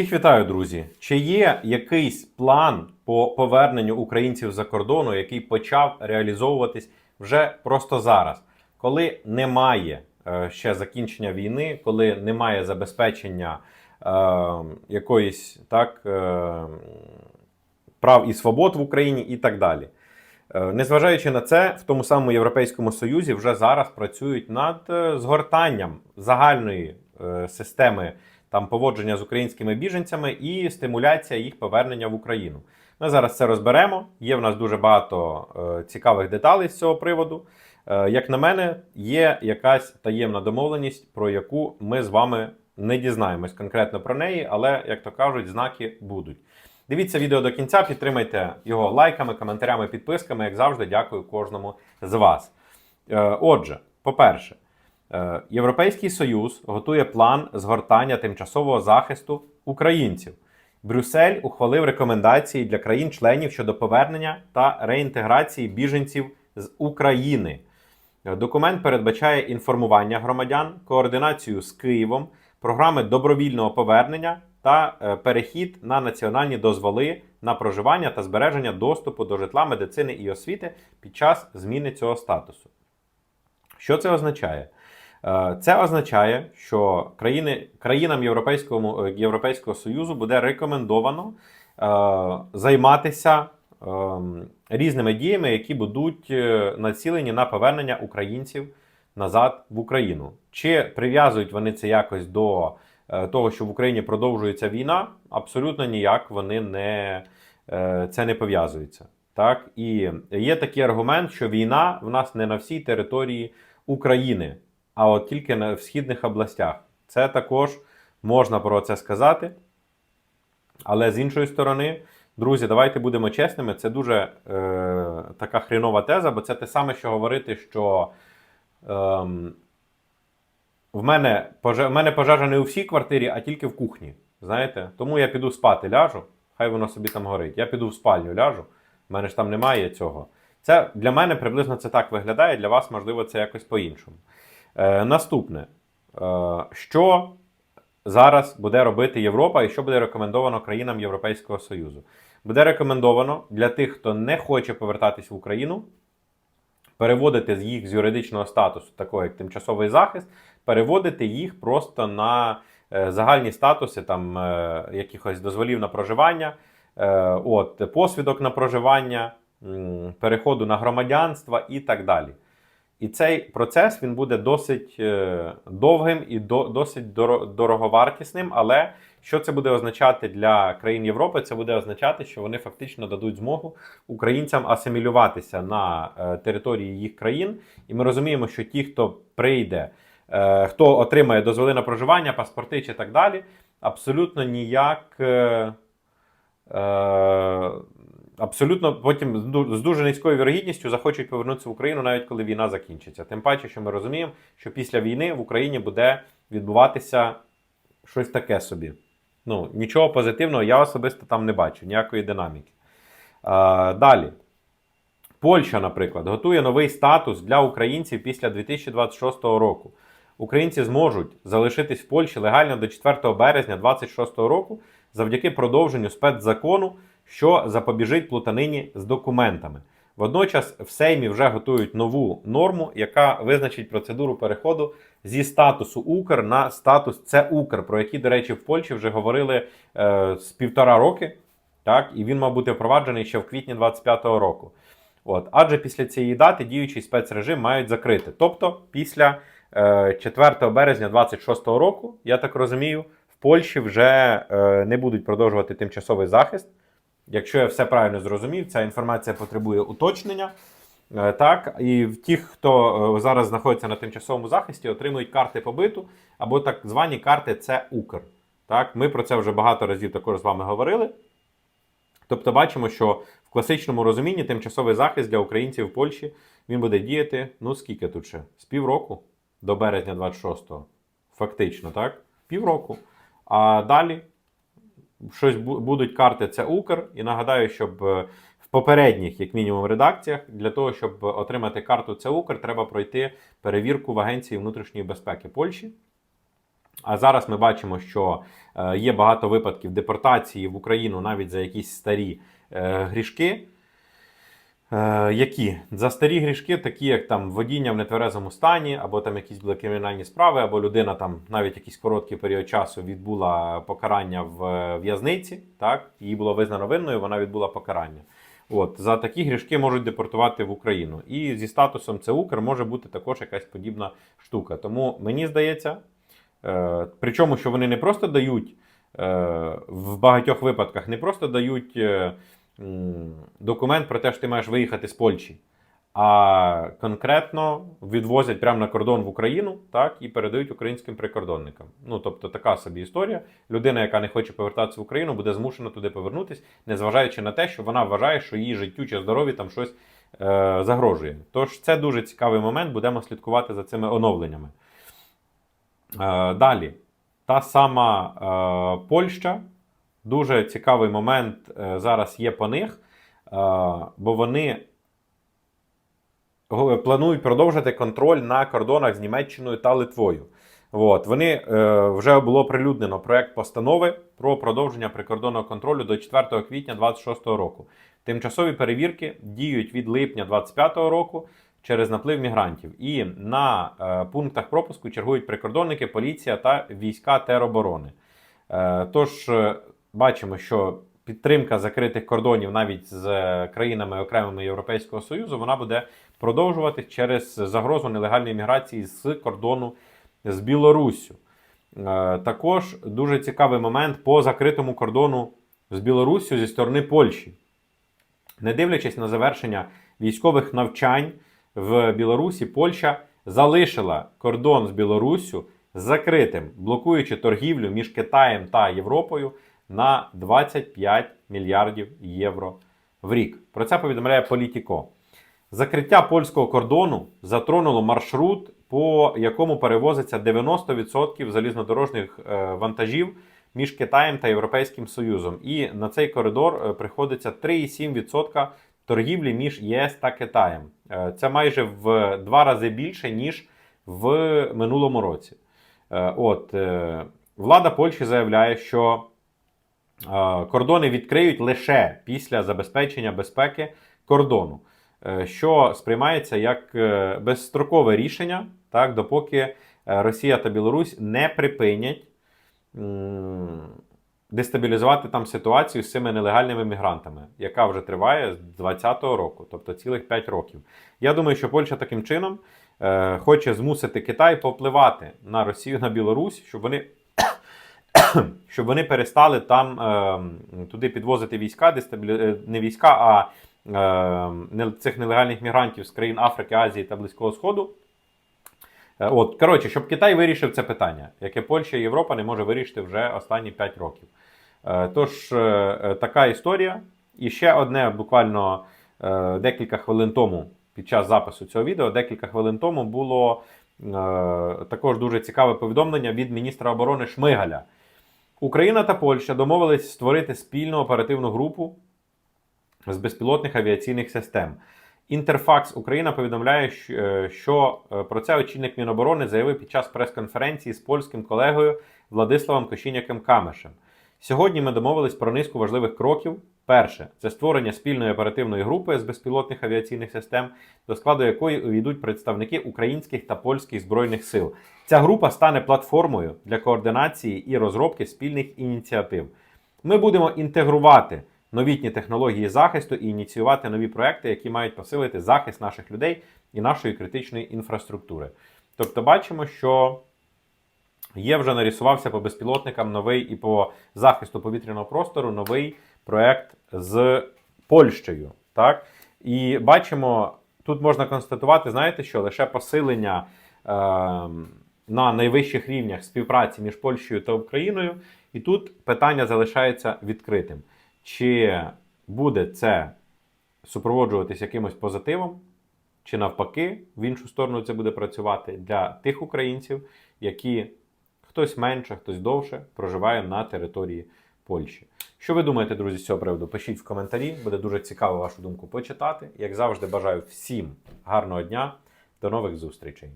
Всіх вітаю, друзі. Чи є якийсь план по поверненню українців за кордону, який почав реалізовуватись вже просто зараз, коли немає е, ще закінчення війни, коли немає забезпечення е, якоїсь так е, прав і свобод в Україні і так далі. Е, Незважаючи на це, в тому самому Європейському Союзі вже зараз працюють над е, згортанням загальної е, системи там поводження з українськими біженцями і стимуляція їх повернення в Україну. Ми зараз це розберемо. Є в нас дуже багато е, цікавих деталей з цього приводу. Е, як на мене, є якась таємна домовленість, про яку ми з вами не дізнаємось конкретно про неї, але, як то кажуть, знаки будуть. Дивіться відео до кінця, підтримайте його лайками, коментарями, підписками. Як завжди, дякую кожному з вас. Е, Отже, по-перше, Європейський Союз готує план згортання тимчасового захисту українців. Брюссель ухвалив рекомендації для країн-членів щодо повернення та реінтеграції біженців з України. Е, Документ передбачає інформування громадян, координацію з Києвом, програми добровільного повернення та е, перехід на національні дозволи на проживання та збереження доступу до житла, медицини і освіти під час зміни цього статусу. Що це означає? Е, Це означає, що країни, країнам Європейського, Європейського Союзу буде рекомендовано е, займатися е, різними діями, які будуть е, націлені на повернення українців назад в Україну. Чи прив'язують вони це якось до е, того, що в Україні продовжується війна? Абсолютно ніяк вони не, е, це не пов'язується. Так? І є такий аргумент, що війна в нас не на всій території України, а от тільки в східних областях. Це також можна про це сказати. Але з іншої сторони, друзі, давайте будемо чесними. Це дуже е, така хрінова теза, бо це те саме, що говорити, що ем, в, мене, пожежа, в мене пожежа не у всій квартирі, а тільки в кухні. Знаєте? Тому я піду спати, ляжу, хай воно собі там горить. Я піду в спальню, ляжу. в мене ж там немає цього. Це для мене приблизно це так виглядає, для вас, можливо, це якось по-іншому. Е, наступне. Е, що зараз буде робити Європа і що буде рекомендовано країнам Європейського Союзу? Буде рекомендовано для тих, хто не хоче повертатись в Україну, переводити їх з юридичного статусу, такого як тимчасовий захист, переводити їх просто на е, загальні статуси там е, якихось дозволів на проживання, е, от, посвідок на проживання, переходу на громадянство і так далі. І цей процес він буде досить е, довгим і до, досить дороговартісним. Але що це буде означати для країн Європи? Це буде означати, що вони фактично дадуть змогу українцям асимілюватися на е, території їх країн. І ми розуміємо, що ті, хто прийде, е, хто отримає дозволи на проживання, паспорти чи так далі, абсолютно ніяк. Абсолютно потім з дуже низькою вірогідністю захочуть повернутися в Україну, навіть коли війна закінчиться. Тим паче, що ми розуміємо, що після війни в Україні буде відбуватися щось таке собі. Ну, нічого позитивного я особисто там не бачу, ніякої динаміки. А, далі. Польща, наприклад, готує новий статус для українців після 2026 року. Українці зможуть залишитись в Польщі легально до 4 березня 2026 року завдяки продовженню спецзакону, що запобіжить плутанині з документами. Водночас в Сеймі вже готують нову норму, яка визначить процедуру переходу зі статусу Укр на статус це Укр, про який, до речі, в Польщі вже говорили е, з півтора роки. Так, і він мав бути впроваджений ще в квітні 25-го року. От, адже після цієї дати діючий спецрежим мають закрити. Тобто після е, 4 березня 26-го року, я так розумію, в Польщі вже е, не будуть продовжувати тимчасовий захист. Якщо я все правильно зрозумів, ця інформація потребує уточнення. Е, Так, і тих, хто е, зараз знаходиться на тимчасовому захисті, отримують карти побиту або так звані карти це Укр. Так, ми про це вже багато разів також з вами говорили. Тобто бачимо, що в класичному розумінні тимчасовий захист для українців в Польщі він буде діяти, ну скільки тут ще? З півроку до березня 26-го. Фактично, так? Півроку. А далі щось бу- будуть карти це Укр. І нагадаю, щоб е, в попередніх, як мінімум, редакціях, для того, щоб отримати карту це Укр, треба пройти перевірку в Агенції внутрішньої безпеки Польщі. А зараз ми бачимо, що е, є багато випадків депортації в Україну навіть за якісь старі е, грішки. Е, які за старі грішки, такі як там водіння в нетверезому стані, або там якісь були кримінальні справи, або людина там навіть якийсь короткий період часу відбула покарання в в'язниці, так її було визнано винною, вона відбула покарання. От за такі грішки можуть депортувати в Україну. І зі статусом ЦУКР може бути також якась подібна штука. Тому мені здається, е, причому, що вони не просто дають е, в багатьох випадках, не просто дають. Е, документ про те, що ти маєш виїхати з Польщі, а конкретно відвозять прямо на кордон в Україну так, і передають українським прикордонникам. Ну, тобто така собі історія. Людина, яка не хоче повертатися в Україну, буде змушена туди повернутися, незважаючи на те, що вона вважає, що її життю чи здоров'ю там щось е, загрожує. Тож це дуже цікавий момент, будемо слідкувати за цими оновленнями. Е, далі, та сама е, Польща. Дуже цікавий момент е, зараз є по них, е, бо вони планують продовжити контроль на кордонах з Німеччиною та Литвою. От, вони е, вже було прилюднено проект постанови про продовження прикордонного контролю до 4 квітня 2026 року. Тимчасові перевірки діють від липня 2025 року через наплив мігрантів. І на е, пунктах пропуску чергують прикордонники, поліція та війська тероборони. Е, Тож е, бачимо, що підтримка закритих кордонів навіть з е, країнами окремими Європейського Союзу вона буде продовжувати через загрозу нелегальної міграції з кордону з Білоруссю. Е, Також дуже цікавий момент по закритому кордону з Білоруссю зі сторони Польщі. Не дивлячись на завершення військових навчань в Білорусі, Польща залишила кордон з Білоруссю закритим, блокуючи торгівлю між Китаєм та Європою на 25 мільярдів євро в рік. Про це повідомляє Політіко. Закриття польського кордону затронуло маршрут, по якому перевозиться 90% залізнодорожніх е, вантажів між Китаєм та Європейським Союзом. І на цей коридор е, приходиться 3,7% торгівлі між ЄС та Китаєм. Е, Це майже в два рази більше, ніж в минулому році. От, влада Польщі заявляє, що кордони відкриють лише після забезпечення безпеки кордону, е, що сприймається як е, безстрокове рішення, так, допоки е, Росія та Білорусь не припинять дестабілізувати там ситуацію з цими нелегальними мігрантами, яка вже триває з 2020 року, тобто цілих 5 років. Я думаю, що Польща таким чином хоче змусити Китай повпливати на Росію на Білорусь, щоб вони щоб вони перестали там е, туди підвозити війська, дестабілі... е, не війська, а е, цих нелегальних мігрантів з країн Африки, Азії та Близького Сходу. Е, От, коротше, щоб Китай вирішив це питання, яке Польща і Європа не може вирішити вже останні 5 років. Е, Тож, е, е, така історія. І ще одне, буквально е, декілька хвилин тому, під час запису цього відео, декілька хвилин тому було е, також дуже цікаве повідомлення від міністра оборони Шмигаля. Україна та Польща домовились створити спільну оперативну групу з безпілотних авіаційних систем. Інтерфакс Україна повідомляє, е, що е, про це очільник Міноборони заявив під час прес-конференції з польським колегою Владиславом Кошіняком Камешем. Сьогодні ми домовились про низку важливих кроків. Перше це створення спільної оперативної групи з безпілотних авіаційних систем, до складу якої увійдуть представники українських та польських збройних сил. Ця група стане платформою для координації і розробки спільних ініціатив. Ми будемо інтегрувати новітні технології захисту і ініціювати нові проекти, які мають посилити захист наших людей і нашої критичної інфраструктури. Тобто, бачимо, що є вже нарисувався по безпілотникам новий і по захисту повітряного простору новий проект з Польщею. Так? І бачимо, тут можна констатувати, знаєте, що лише посилення е, на найвищих рівнях співпраці між Польщею та Україною. І тут питання залишається відкритим. Чи буде це супроводжуватись якимось позитивом, чи навпаки, в іншу сторону це буде працювати для тих українців, які хтось менше, хтось довше проживає на території Польщі. Що ви думаєте, друзі, з цього приводу? Пишіть в коментарі, буде дуже цікаво вашу думку почитати. Як завжди, бажаю всім гарного дня, до нових зустрічей.